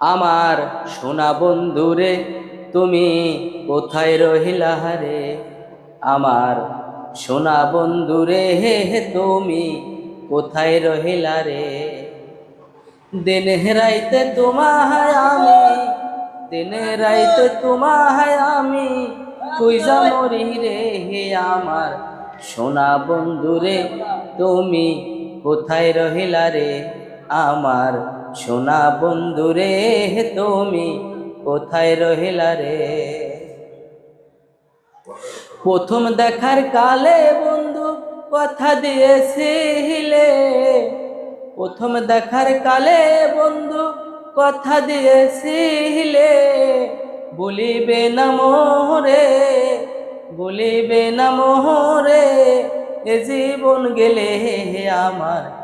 আমার সোনা বন্ধুরে, তুমি কোথায় রহিলা রে আমার সোনা বন্ধুরে, হে হে, তুমি কোথায় রহিলা রে? দিন রাইতে তোমায় আমি, দিন রাইতে তোমায় আমি খুঁজা মরি রে, হে, আমার সোনা বন্ধুরে, তুমি কোথায় রহিলা রে? আমার সোনা বন্ধুরে হে তুমি কোথায় রহিলা রে? প্রথম দেখার কালে বন্ধু কথা দিয়েছিলে। প্রথম দেখার কালে বন্ধু কথা দিয়েছিলে। বলিবে না মোহরে, বলিবে না মোহরে, এ জীবন গেলে আমার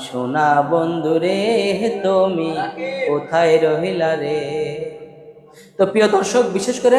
সোনা বন্ধু বন্ধুরে তুমি কোথায় রহিলা রে? তো প্রিয় দর্শক বিশেষ করে